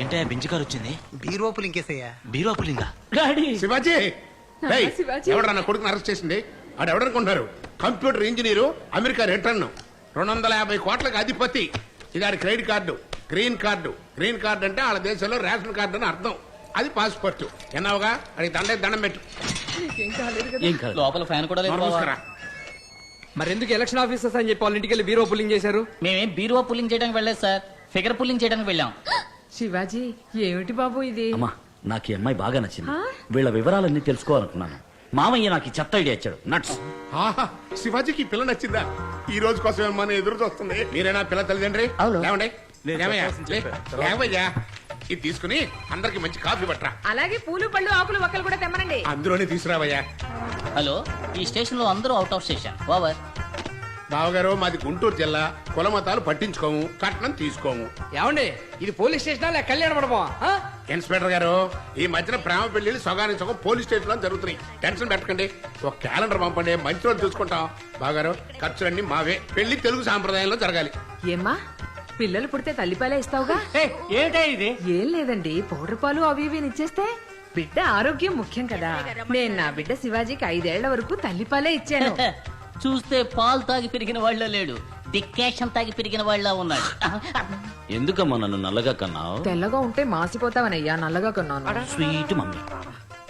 ఏంటయ్యా bench car వచ్చింది? బీరోపులు ఇంకేసయ్యా బీరో పులింగా డాడీ! శివాజీ! ఎవడరా నా కొడుకుని అరెస్ట్ చేసింది? ఆడు ఎవడనుకుంటున్నారు కంప్యూటర్ ఇంజనీరు అమెరికా రిటర్న్ రెండు వందల యాభై కోట్లకు అధిపతి. ఇది ఆడి credit card. Green card. Green card అంటే వాళ్ళ దేశంలో రేషన్ కార్డు అని అర్థం. అది పాస్పోర్ట్. ఎన్నావుగా? అది దండే దండం పెట్టు. ఏం కాదు లోపల ఫ్యాన్ కూడా లేదు నోరు బావా. మూసుకురా. మరెందుకు ఎలక్షన్ ఆఫీసర్స్ అని చెప్పి వాళ్ళ ఇంటికి వెళ్ళి బీరో పుల్లింగ్ చేశారు? మేమేం బీరువా పుల్లింగ్ చేయడానికి వెళ్ళలేదు సార్. ఫిగర్ పుల్లింగ్ చేయడానికి వెళ్ళాం. శివాజీ ఏమిటి బాబు ఇది? అమ్మా నాకు ఈ అమ్మాయి బాగా నచ్చింది. వీళ్ళ వివరాలన్నీ తెలుసుకోవాలనుకున్నాను. మామయ్య నాకు ఈ చెత్త ఐడియా ఇచ్చాడు. నట్స్. ఆహా శివాజీకి ఈ పిల్ల నచ్చిందా? ఈ రోజు కోసం మన ఎదురు చూస్తుంది. మీరేనా పిల్ల తల్లిదండ్రి? లేవండి లేవయ్యా, లే. లేవయ్యా ఇది తీసుకుని అందరికి మంచి కాఫీ పట్టరా. అలాగే పూలు పళ్ళు ఆకులు ఒక్కలు కూడా తెమ్మనండి. అందులోనే తీసుకురావయ్యా. హలో ఈ స్టేషన్లో అందరూ అవుట్ ఆఫ్ స్టేషన్ ఓవర్ బావగారు మాది గుంటూరు జిల్లా. కులమతాలు పట్టించుకోము కట్నం తీసుకోము. ఏమండి? ఇది పోలీస్ స్టేషనా లేక కళ్యాణ మండపమా? ఆ? ఇన్స్పెక్టర్ గారు ఈ మధ్యన ప్రేమ పెళ్ళిళ్ళు సగానికి సగం పోలీస్ స్టేషన్లో జరుగుతున్నాయి. టెన్షన్ పెట్టకండి. ఒక క్యాలెండర్ పంపండి మంచి రోజు చూసుకుంటాం. బాగారు ఖర్చులన్నీ మావే. పెళ్ళి తెలుగు సాంప్రదాయంలో జరగాలి. ఏమ్మా? పిల్లలు పుడితే తల్లిపాలే ఇస్తావుగా? ఏమిటా ఇది? ఏం లేదండి. పౌడర్ పాలు అవి ఇవి ఇచ్చేస్తే బిడ్డ ఆరోగ్యం ముఖ్యం కదా. నేను నా బిడ్డ శివాజీకి ఐదేళ్ళ వరకు తల్లిపాలే ఇచ్చాను. చూస్తే పాలు తాగి పెరిగిన వాళ్ళ లేడు. డిక్కేషన్ తాగి పెరిగిన వాళ్ళ ఉన్నాడు. ఎందుకమ్మా నన్ను నల్లగా కన్నావు? తెల్లగా ఉంటే మాసిపోతావనయ్యా నల్లగా కొన్నాను. Sweet mummy.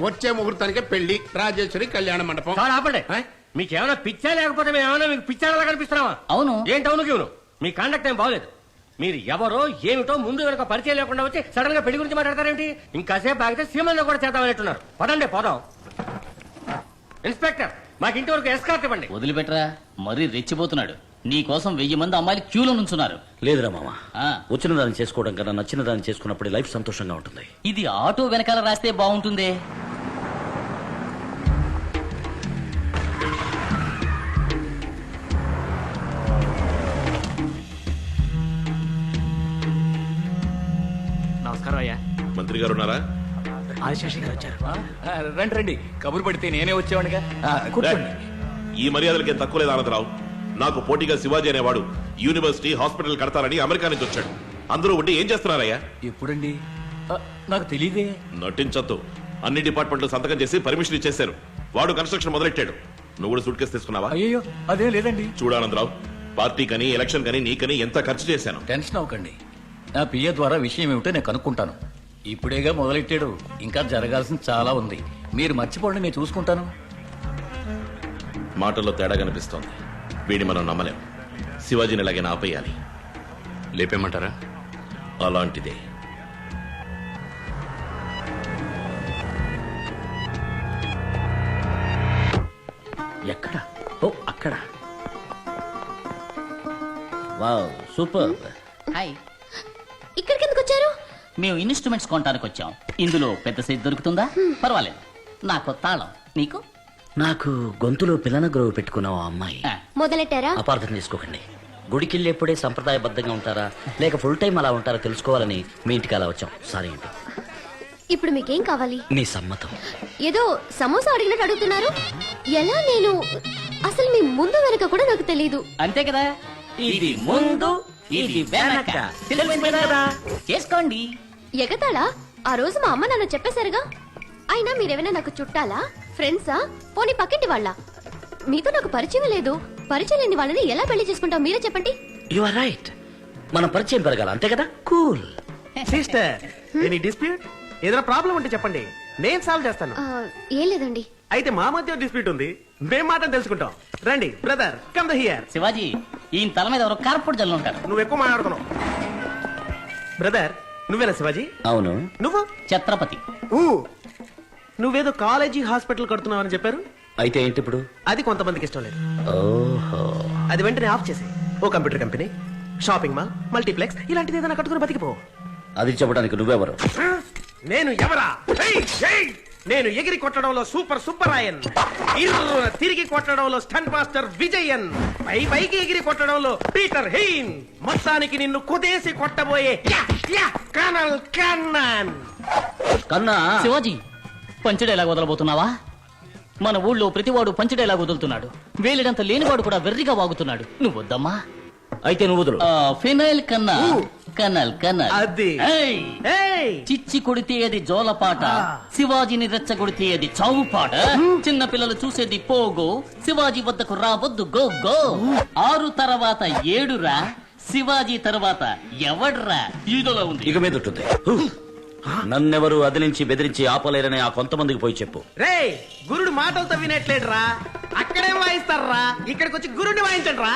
వచ్చే ముహూర్తానికే పెళ్ళి రాజేశ్వరి కళ్యాణ మండపం. చాలు ఆపండి. ఆ? మీకేమైనా పిచ్చా లేకపోతే మేము ఏమైనా మీకు పిచ్చాలా కనిపిస్తున్నావా అవును. ఏంటి అవును క్యూను మీ కాండక్ట్ ఏం బాగలేదు. మీరు ఎవరో ఏమిటో ముందు వెనక పరిచయం లేకుండా వచ్చి సడన్గా పెళ్ళి గురించి మాట్లాడతారేంటి? ఇంకాసేపు ఆగితే సీమంలో కూడా చేద్దామన్నట్టున్నారు పదండి పోదాం. ఇన్స్పెక్టర్ మాకు ఇంటి వరకు ఎస్కార్ట్ ఇవ్వండి. వదిలిపెట్టరా? మరీ రెచ్చిపోతున్నాడు. నీ కోసం వెయ్యి మంది అమ్మాయిలు క్యూలో నుంచున్నారు. లేదురా మామ. ఆ. వచ్చిన దాన్ని చేసుకోవడం కన్నా నచ్చిన దాన్ని చేసుకున్నప్పుడు లైఫ్ సంతోషంగా ఉంటుంది. ఇది ఆటో వెనకాల రాస్తే బాగుంటుందే? నమస్కారం అయ్యా. మంత్రి గారు ఉన్నారా? గారు వచ్చారు ఆ, రండి రండి. కబురు పడితే నేనే వచ్చేవాడిగా కూర్చోండి. ఈ మర్యాదలకి ఏం తక్కువ లేదు ఆనందరావు. నాకు పోటీగా శివాజీ అనేవాడు యూనివర్సిటీ హాస్పిటల్ కడతారని అమెరికా నుంచి వచ్చాడు. అందరూ ఉండి ఏం చేస్తున్నారయ్యా? ఎప్పుడండి? ఆ, నాకు తెలియదే నటించొద్దు. అన్ని డిపార్ట్మెంట్లు సంతకం చేసి పర్మిషన్ ఇచ్చేశారు. వాడు కన్స్ట్రక్షన్ మొదలెట్టాడు. నువ్వు కూడా సూట్ కేసు తీసుకున్నావా? అయ్యో అదేం లేదండి. చూడానందరావు పార్టీకని ఎలక్షన్ కని నీకని ఎంత ఖర్చు చేశాను? టెన్షన్ అవ్వకండి. నా పిఏ ద్వారా విషయం ఏమిటో నేను కనుక్కుంటాను. ఇప్పుడేగా మొదలెట్టాడు. ఇంకా జరగాల్సింది చాలా ఉంది. మీరు మర్చిపోండి నేను చూసుకుంటాను. మాటల్లో తేడా కనిపిస్తోంది. వీడి మనం నమ్మలేం. శివాజీని ఎలాగైనా ఆపేయాలి. లేపేమంటారా అలాంటిదే. ఎక్కడ? ఓ అక్కడ. Wow super. హాయ్. ఇక్కడికి మేము ఇన్స్ట్రుమెంట్స్ కొనడానికి వచ్చాం. ఇందులో పెద్ద సైజ్ దొరుకుతుందా? పర్వాలేదు. నాకు తాళం. నీకు? నాకు గొంతులో పిల్లన గ్రోవ్ పెట్టుకున్న ఓ అమ్మాయి. మొదలెట్టారా? అపార్థం చేసుకోకండి. గుడికి వెళ్ళేప్పుడే సంప్రదాయబద్ధంగా ఉంటారా? లేక ఫుల్ టైం అలా ఉంటారా తెలుసుకోవాలని మీ ఇంటికి అలా వచ్చాం. సారీ అండి. ఇప్పుడు మీకేం కావాలి? మీ సమ్మతం. ఏదో సమోసా అడిగినట్టు అడుగుతున్నారు. ఎలా నేను? అసలు మీ ముందు వెనక కూడా నాకు తెలియదు అంతే కదా? ఇది ముందు ఇది వెనక? చేసుకోండి. ఎగతాళా? ఆ రోజు మా అమ్మ నాన్న చెప్పేశారుగా. అయినా మీరేమైనా నాకు చుట్టాలా? ఫ్రెండ్సా? పోనీ పక్కింటి వాళ్ళ? మీతో నాకు పరిచయం లేదు. పరిచయం లేని వాళ్ళని ఎలా పెళ్ళి చేసుకుంటాం మీరే చెప్పండి. యు ఆర్ రైట్ మన పరిచయం పెరగాల అంతే కదా? కూల్ సిస్టర్ ఎనీ డిస్ప్యూట్ ఏదైనా ప్రాబ్లం ఉంటే చెప్పండి. నేను సాల్వ్ చేస్తాను. ఆ, ఏం లేదండి. అయితే మా మధ్య డిస్ప్యూట్ ఉంది. మేం మాట తెలుసుకుంటాం. రండి brother come the here Shivaji ఈయన తల మీద ఎవరో కార్పొట్ జల్లు ఉంటారు. నువ్వు ఎక్కువ మాట్లాడుతున్నావు. బ్రదర్ నువ్వేనా శివాజీ? అవును. నువ్వు? ఛత్రపతి. ఊ. నువ్వేదో కాలేజీ హాస్పిటల్ కడుతున్నావని చెప్పారు? అయితే ఏంటి ఇప్పుడు? అది కొంతమందికి ఇష్టం లేదు. ఓహో. అది వెంటనే ఆఫ్ చేసి ఓ computer company shopping mall multiplex ఇలాంటిది ఏదైనా కట్టుకుని బతికిపో. అది చెప్పడానికి నువ్వెవరు? నేను ఎవరా! నేను ఎగిరి కొట్టడంలో సూపర్ సుబ్బరాయన్ ఇర్రున తిరిగి కొట్టడంలో స్టన్ మాస్టర్ విజయన్. పై పైకి ఎగిరి కొట్టడంలో పీటర్ హెయిన్. మొత్తానికి నిన్ను కుదేసి కొట్టబోయే కనల్ కన్నాన్. కన్నా? శివాజీ పంచడేలాగా వదలబోతున్నావా? మన ఊళ్ళో ప్రతివాడు పంచడేలాగా వదులుతున్నాడు. వేలిడంత లేనివాడు కూడా వెర్రిగా వాగుతున్నాడు. నువ్వు వద్దమ్మా అయితే నువ్వు వదులు. ఫినైల్ కన్నా కనల్ కనల్. అది. చిచ్చి కొడితే అది జోలపాట శివాజీని రెచ్చగొడితే అది చావు పాట చిన్న పిల్లలు చూసేది పోగో శివాజీ వద్దకు రావద్దు గో గో. ఆరు తర్వాత ఏడురా శివాజీ తర్వాత ఎవడ్రా? ఈదోలో ఉంది. ఇక మీద ఉంటుంది. నన్నెవరు అదిలించి బెదిరించి ఆపలేరని ఆ కొంతమందికి పోయి చెప్పు. రే గురుడు మాటలతో వినట్లేడురా. అక్కడేం వాయిస్తారా ఇక్కడికి వచ్చి గురుడిని వాయించండి రా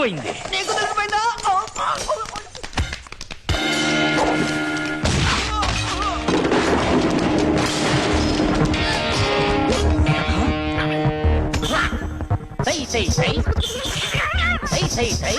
తెలిసిపోయిందా? సై సై సై. సై సై సై.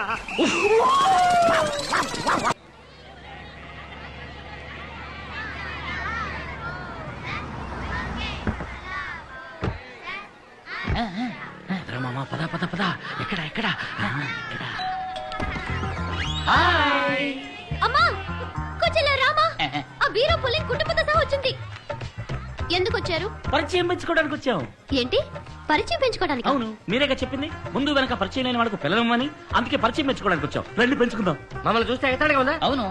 వదిలేయన్నా రామా పద పద పద. ఎక్కడ ఎక్కడ? అమ్మా కూర్చోలే రామా. ఆ బీరో పుల్లింగ్ కుటుంబంతో సహా వచ్చింది. ఎందుకు వచ్చారు? పరిచయం పెంచుకోవడానికి వచ్చాం. ఏంటి? పరిచయం పెంచుకోవడానికి అవును మీరేగా చెప్పింది? ముందు వెనక పరిచయం లేని వాళ్ళకు పిల్లలమని అందుకే పరిచయం పెంచుకోవడానికి వచ్చాం రండి పెంచుకుందాం. మమ్మల్ని చూస్తే ఎగతాడుగా ఉందా? అవును.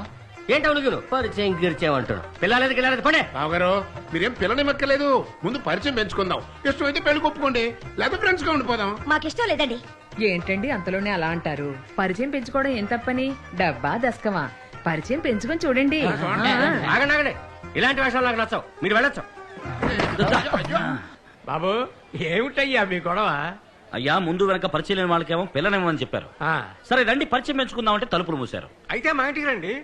ఏంటి అవును పరిచయం గిరిచేమంటాడు పిల్లలేదు గిల్లలేదు పడే రావు గారు మీరేం పిల్లని మెక్కలేదు. ముందు పరిచయం పెంచుకుందాం. ఇష్టమైతే పెళ్ళి ఒప్పుకోండి లేకపోతే ఫ్రెండ్స్గా ఉండిపోదాం మాకిష్టం లేదండి. ఏంటండి అంతలోనే అలా అంటారు? పరిచయం పెంచుకోవడం ఏం తప్పని? డబ్బా దస్కమా? పరిచయం పెంచుకొని చూడండి. ఆగండి ఆగండి. ఇలాంటి వేషాలు నాకు నచ్చవు. మీరు వెళ్ళొచ్చు. బాబు ఏమిటయ్యా మీ గొడవ? అయ్యా ముందు వెనక పరిచయం లేని వాళ్ళకేమో పిల్లనేమని చెప్పారు. ఆ, సరే రండి పరిచయం పెంచుకుందామంటే తలుపులు మూశారు. అయితే మా ఇంటికి రండి.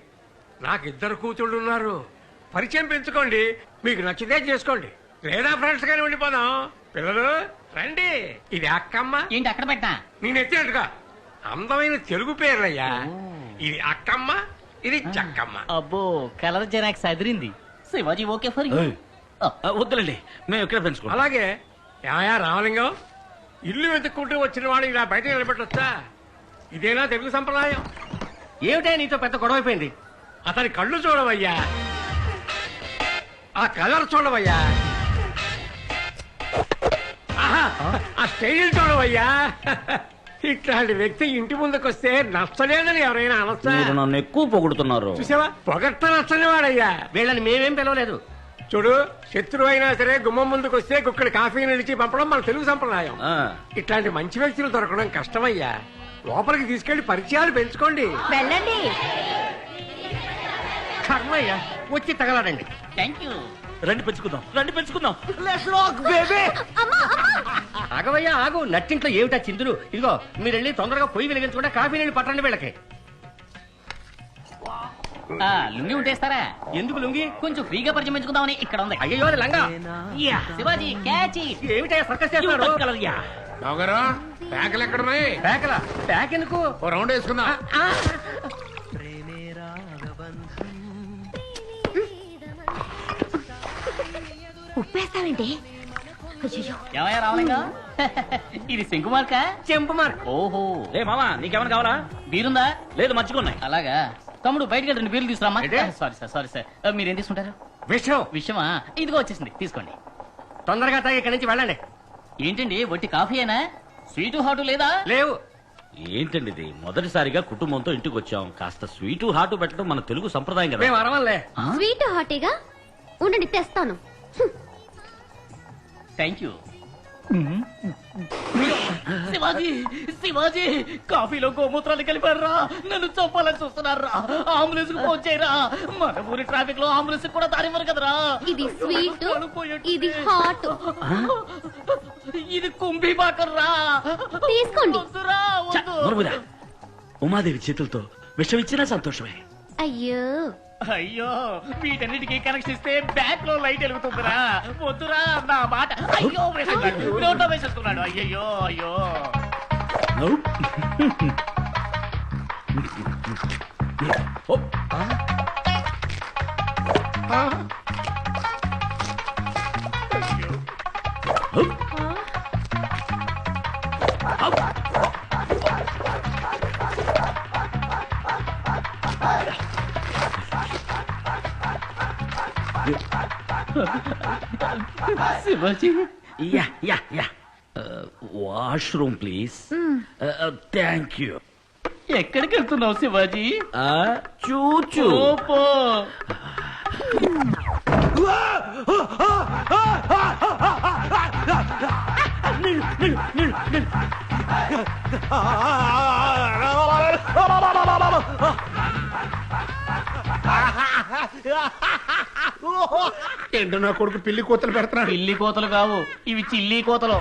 నాకు ఇద్దరు కూతుళ్ళు ఉన్నారు పరిచయం పెంచుకోండి. మీకు నచ్చితే చేసుకోండి. లేదా ఫ్రెండ్స్ గానే ఉండిపోదాం. పిల్లలు రండి. ఇది అక్కమ్మ. ఏంటి అక్కడ పెట్టా? నేను ఎత్తినట్టుగా. అందమైన తెలుగు పేర్లయ్యా. ఇది అక్కమ్మ ఇది చక్కమ్మ. అబ్బో colour xerox Adirindi. Shivaji okay for you. వద్దులేండి మేము ఇక్కడ పెంచుకుంటాం. అలాగే ఏమయ్యా రామలింగం? ఇల్లు వెతుక్కుంటూ వచ్చిన వాడు ఇలా బయట నిలబెట్టొచ్చా? ఇదేనా తెలుగు సంప్రదాయం? ఏమిటా నీతో పెద్ద గొడవ అయిపోయింది? అతని కళ్ళు చూడవయ్యా. ఆ కలర్ చూడవయ్యా. ఆహా, ఆ స్టైల్ చూడవయ్యా. ఇట్లాంటి వ్యక్తి ఇంటి ముందుకు వస్తే నచ్చలేదని ఎవరైనా అనొచ్చా? మీరు నన్ను ఎక్కువ పొగుడుతున్నారు. చూసావా? పొగట్ట నచ్చని వాడయ్యా. వీళ్ళని మేమేం పిలవలేదు. చూడు శత్రువు అయినా సరే గుమ్మం ముందుకు వస్తే కుక్కడి కాఫీ నిలిచి పంపడం మన తెలుగు సంప్రదాయం. ఆ, ఇట్లాంటి మంచి వ్యక్తులు దొరకడం కష్టమయ్యా. లోపలికి తీసుకెళ్ళి పరిచయాలు పెంచుకోండి. వెళ్ళండి. కర్మయ్యా వచ్చి తగలడండి. థ్యాంక్ యూ రండి పెంచుకుందాం. రండి పెంచుకుందాం. ఆగవయ్యా ఆగు. నట్టింట్లో ఏమిటా చిందులు? ఇదిగో మీరు వెళ్ళి తొందరగా పొయ్యి వెలిగించకుండా కాఫీ నీళ్ళు పట్టండి వీళ్ళకి. ఆ, లుంగి ఉంటేస్తారా? ఎందుకు లుంగి? కొంచెం ఫ్రీగా పరిచయం పెంచుకుందామని ఇక్కడ ఉంది. అయ్యో అది లంగా. యా. శివాజీ క్యాచ్. ఏమిటయ్యా సర్కస్ చేస్తున్నారు బావగారు ప్యాకలు ఎక్కడున్నాయి? ప్యాకల ప్యాక్ ఎందుకు ఓ రౌండ్ వేసుకుందాం. ఉప్పేస్తావేంటి? అయ్యో ఏమయ్యా రామలింగం ఇది శంకు మార్క? చెంపు మార్క్. ఓహో. ఏ మామా నీకేమైనా కావాలా? బీరుందా? లేదు మర్చిపోన్నాయి అలాగా. తమ్ముడు బయటికి వెళ్ళి రెండు బీర్లు తీసుకురామా ఏంటి? Sorry sir sorry sir. మీరేం తీసుకుంటారు? విషయం విషయమా ఇదిగో వచ్చేసింది తీసుకోండి. తొందరగా తాగి ఇక్కడి నుంచి వెళ్ళండి. ఏంటండి వట్టి కాఫీయేనా? స్వీటు హాటు లేదా? లేవు. ఏంటండి ఇది? మొదటిసారిగా కుటుంబంతో ఇంటికి వచ్చాం. కాస్త స్వీటు హాటు పెట్టడం మన తెలుగు సంప్రదాయం కదా. మేము అరవలే. స్వీట్ హాటీగా? ఉండండి తెస్తాను. Thank you. శివాజీ శివాజీ కాఫీలో గోమూత్రాలు కలిపారా? నన్ను చంపాలని చూస్తున్నారా? అంబులెన్స్కు ఫోన్ చేయరా? మన ఊరి ట్రాఫిక్లో అంబులెన్స్ కూడా దారివ్వరు కదరా? ఇది స్వీట్ ఇది హాట్. ఇది కుంభీ బాకర్రా. తీసుకోండి. ఉమాదేవి చేతులతో విషం ఇచ్చినా సంతోషమే. అయ్యో. అయ్యో వీటన్నిటికీ కనెక్షన్ ఇస్తే బ్యాక్లో లైట్ వెలుగుతుందిరా. వద్దురా నా మాట. అయ్యో వేసేస్తున్నాడు. నోట్లో వేసేస్తున్నాడు. అయ్యయ్యో అయ్యో. నో. ఓ, ఓ. Shivaji yeah yeah yeah washroom please thank you ఎక్కడికి వెళ్తున్నావు శివాజీ చూచు ఓపో ఏంటో నా కొడుకు పిల్లి కూతలు పెడుతున్నాడు? పిల్లి కోతలు కావు. ఇవి చిల్లి కోతలు.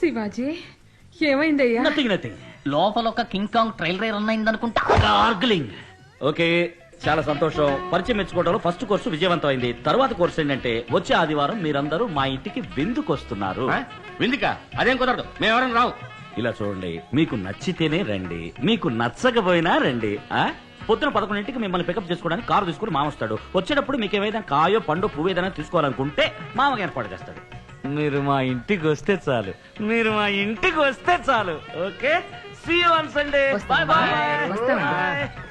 శివాజీ ఏమైందయ్యా? నథింగ్ నథింగ్ లోపల ఒక కింగ్ కాంగ్ ట్రైల్ రైల్ ఉన్నాయిందనుకుంటా గార్గ్లింగ్ ఓకే చాలా సంతోషం. పరిచయం మెచ్చుకోవడంలో ఫస్ట్ కోర్సు విజయవంతం అయింది తర్వాత కోర్సు ఏంటంటే వచ్చే ఆదివారం మీరందరూ మా ఇంటికి విందుకు వస్తున్నారు? విందుకా? అదేం కుదరదు. మేము ఎవరైనా రావు. ఇలా చూడండి మీకు నచ్చితేనే రండి. మీకు నచ్చకపోయినా రండి. ఆ? పొద్దున పదకొండింటికి మిమ్మల్ని పికప్ చేసుకోవడానికి కారు తీసుకుని మామ వస్తాడు. వచ్చేటప్పుడు మీకు ఏమైనా కాయో పండు పువ్వు ఏదైనా తీసుకోవాలనుకుంటే మామకి ఏర్పాటు చేస్తాడు. మీరు మా ఇంటికి వస్తే చాలు. మీరు మా ఇంటికి వస్తే చాలు. Okay? See you on Sunday వస్తాం. Bye bye.